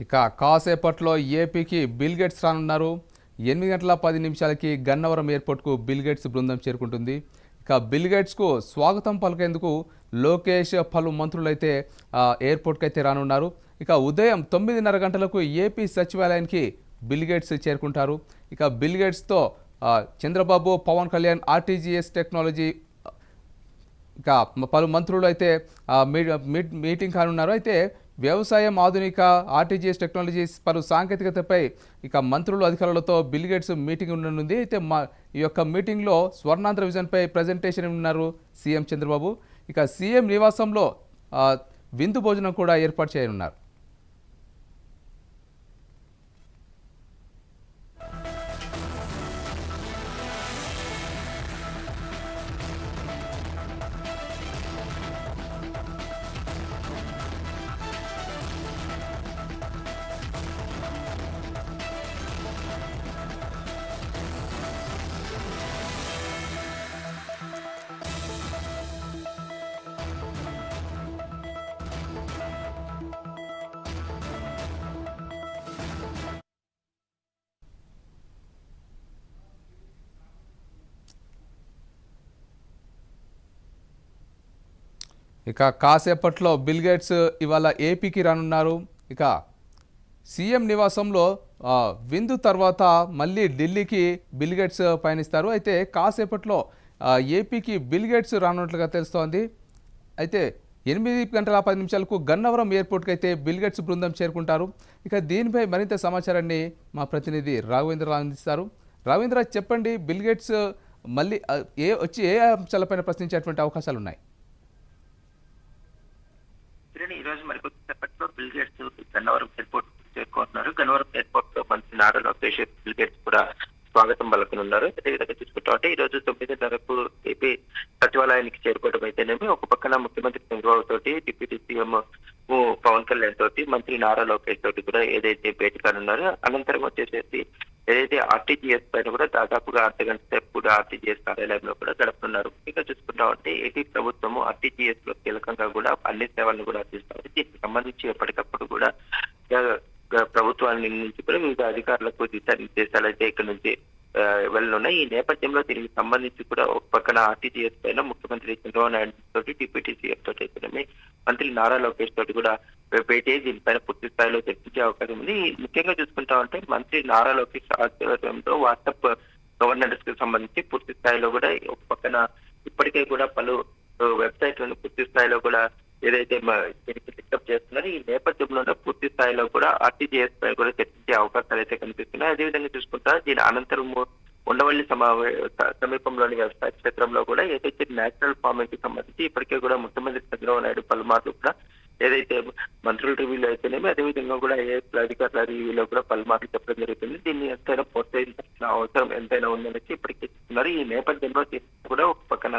ఇక కాసేపట్లో ఏపీకి బిల్ గేట్స్ రానున్నారు. ఎనిమిది గంటల పది నిమిషాలకి గన్నవరం ఎయిర్పోర్ట్కు బిల్ గేట్స్ బృందం చేరుకుంటుంది. ఇక బిల్ గేట్స్కు స్వాగతం పలికేందుకు లోకేష్ పలు మంత్రులైతే ఎయిర్పోర్ట్కి అయితే రానున్నారు. ఇక ఉదయం తొమ్మిదిన్నర గంటలకు ఏపీ సచివాలయానికి బిల్ గేట్స్ చేరుకుంటారు. ఇక బిల్ గేట్స్తో చంద్రబాబు పవన్ కళ్యాణ్ ఆర్టీజీఎస్ టెక్నాలజీ ఇక పలు మంత్రులు అయితే మీ- మీటింగ్ కానున్నారు. అయితే వ్యవసాయం ఆధునిక ఆర్టీజీఎస్ టెక్నాలజీస్ పలు సాంకేతికతపై ఇక మంత్రులు అధికారులతో బిల్ గేట్స్ మీటింగ్ ఉండనుంది. అయితే మా ఈ యొక్క మీటింగ్లో స్వర్ణాంధ్ర విజన్పై ప్రజెంటేషన్ ఉన్నారు సీఎం చంద్రబాబు? ఇక సీఎం నివాసంలో విందు భోజనం కూడా ఏర్పాటు చేయనున్నారు. ఇక కాసేపట్లో బిల్గేట్స్ ఇవాళ ఏపీకి రానున్నారు. ఇక సీఎం నివాసంలో విందు తర్వాత మళ్ళీ ఢిల్లీకి బిల్ గేట్స్ పయనిస్తారు. అయితే కాసేపట్లో ఏపీకి బిల్ గేట్స్ రానున్నట్లుగా తెలుస్తోంది. అయితే ఎనిమిది గంటల పది నిమిషాలకు గన్నవరం ఎయిర్పోర్ట్కి అయితే బిల్ గేట్స్ బృందం చేరుకుంటారు. ఇక దీనిపై మరింత సమాచారాన్ని మా ప్రతినిధి రాఘవేంద్ర అందిస్తారు. రాఘవేంద్ర చెప్పండి బిల్ గేట్స్ మళ్ళీ ఏ వచ్చి ఏ అంశాలపైన ప్రశ్నించేటువంటి అవకాశాలు ఉన్నాయి కిరణ్ ఈ రోజు మరి కొద్దిసేపట్లో బిల్ గేట్స్ గన్నవరం ఎయిర్పోర్ట్ చేరుకుంటున్నారు గన్నవరం ఎయిర్పోర్ట్లో మంత్రి నారా లోకేష్ బిల్ గేట్స్ కూడా స్వాగతం పలకనున్నారు. అదేవిధంగా చూసుకుంటామంటే ఈ రోజు తొమ్మిదిన్నరకు ఏపీ సచివాలయానికి చేరుకోవడం అయితేనేమి ఒక పక్కన ముఖ్యమంత్రి చంద్రబాబు తోటి డిప్యూటీ సీఎం పవన్ కళ్యాణ్ తోటి మంత్రి నారా లోకేష్ తోటి కూడా ఏదైతే భేటీ కానున్నారో అనంతరం వచ్చేసేసి ఏదైతే ఆర్టీజీఎస్ పైన కూడా దాదాపుగా అర్ధ గంట సేపు కూడా ఆర్టీజీఎస్ కార్యాలయంలో కూడా గడుపుతున్నారు. ఇక చూసుకుంటా ఉంటే ఏపీ ప్రభుత్వము ఆర్టీజీఎస్లో కీలకంగా కూడా అన్ని సేవలను కూడా అందిస్తారు దీనికి సంబంధించి ఎప్పటికప్పుడు కూడా ప్రభుత్వాన్ని నుంచి కూడా వివిధ అధికారులకు దిశానిర్దేశాలు అయితే ఇక్కడ నుంచి వెళ్ళనున్నాయి. ఈ నేపథ్యంలో దీనికి సంబంధించి కూడా ఒక పక్కన ఆర్టీజీఎస్ పైన ముఖ్యమంత్రి చంద్రబాబు నాయుడు తోటి డిప్యూటీ సీఎం తోటి మంత్రి నారా లోకేష్ తోటి కూడా భేటీ పైన దీనిపైన పూర్తి స్థాయిలో చర్చించే అవకాశం ఉంది. ముఖ్యంగా చూసుకుంటా ఉంటే మంత్రి నారా లోకేష్ ఆధ్వర్యంలో వాట్సాప్ గవర్నెన్స్కి సంబంధించి పూర్తి స్థాయిలో కూడా ఒక పక్కన ఇప్పటికే కూడా పలు వెబ్సైట్లను పూర్తి స్థాయిలో కూడా ఏదైతే దీనికి పికప్ చేస్తున్నారో ఈ నేపథ్యంలో పూర్తి స్థాయిలో కూడా ఆర్టీజీఎస్ పై కూడా చర్చించే అవకాశాలు అయితే కనిపిస్తున్నాయి. అదేవిధంగా చూసుకుంటా దీని అనంతరం ఉండవల్లి సమావే సమీపంలోని వ్యవసాయ క్షేత్రంలో కూడా ఏదైతే నేషనల్ ఫార్మింగ్కి సంబంధించి ఇప్పటికే కూడా ముఖ్యమంత్రి చంద్రబాబు నాయుడు పలుమార్లు కూడా ఏదైతే మంత్రుల రివ్యూలో అయితేనేమి అదేవిధంగా కూడా ఏ అధికారుల రివ్యూలో కూడా పలుమార్లు చెప్పడం జరుగుతుంది. దీన్ని ఎంతైనా ప్రోత్సహించాల్సిన అవసరం ఎంతైనా ఉందనేసి ఇప్పటికే చెప్తున్నారు. ఈ నేపథ్యంలో కూడా ఒక పక్కన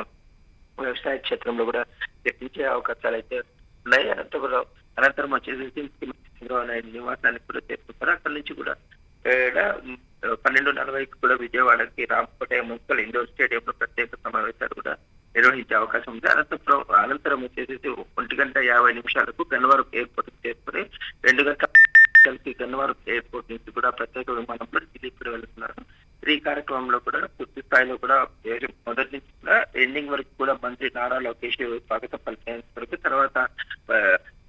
వ్యవసాయ క్షేత్రంలో కూడా చర్చించే అవకాశాలు అయితే ఉన్నాయి. అనంతపురం అనంతరం వచ్చేసి చంద్రబాబు నాయుడు నివాసానికి కూడా చేరుకుంటారు. అక్కడి నుంచి కూడా ఏడ, పన్నెండు నలభైకి కూడా విజయవాడకి రామకోట మున్సిపల్ ఇండోర్ స్టేడియంలో ప్రత్యేక సమావేశాలు కూడా నిర్వహించే అవకాశం ఉంది. అనంతపురం అనంతరం వచ్చేసి ఒంటి గంట యాభై నిమిషాలకు గన్నవరం ఎయిర్పోర్ట్ చేరుకుని రెండు గంటలకి గన్నవరం ఎయిర్పోర్ట్ నుంచి కూడా ప్రత్యేక విమానంలో ఢిల్లీకి కూడా వెళ్తున్నారు. ఈ కార్యక్రమంలో కూడా పూర్తి స్థాయిలో కూడా మొదటి నుంచి కూడా ఎండింగ్ వరకు కూడా మంత్రి నారా లోకేష్ స్వాగతం పలికేంత వరకు తర్వాత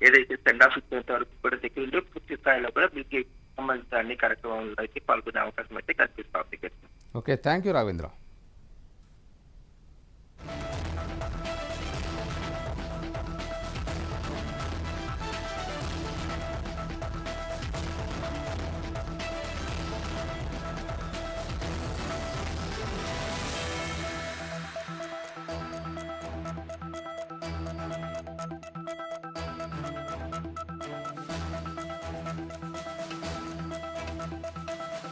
ఏదైతే సెండ్ ఆఫ్ ఇచ్చేంత వరకు కూడా దగ్గర ఉండి పూర్తి స్థాయిలో కూడా మీకు సంబంధించిన అన్ని కార్యక్రమాల్లో అయితే పాల్గొనే అవకాశం అయితే కనిపిస్తుంది ఓకే థ్యాంక్ యూ రాఘవేంద్ర.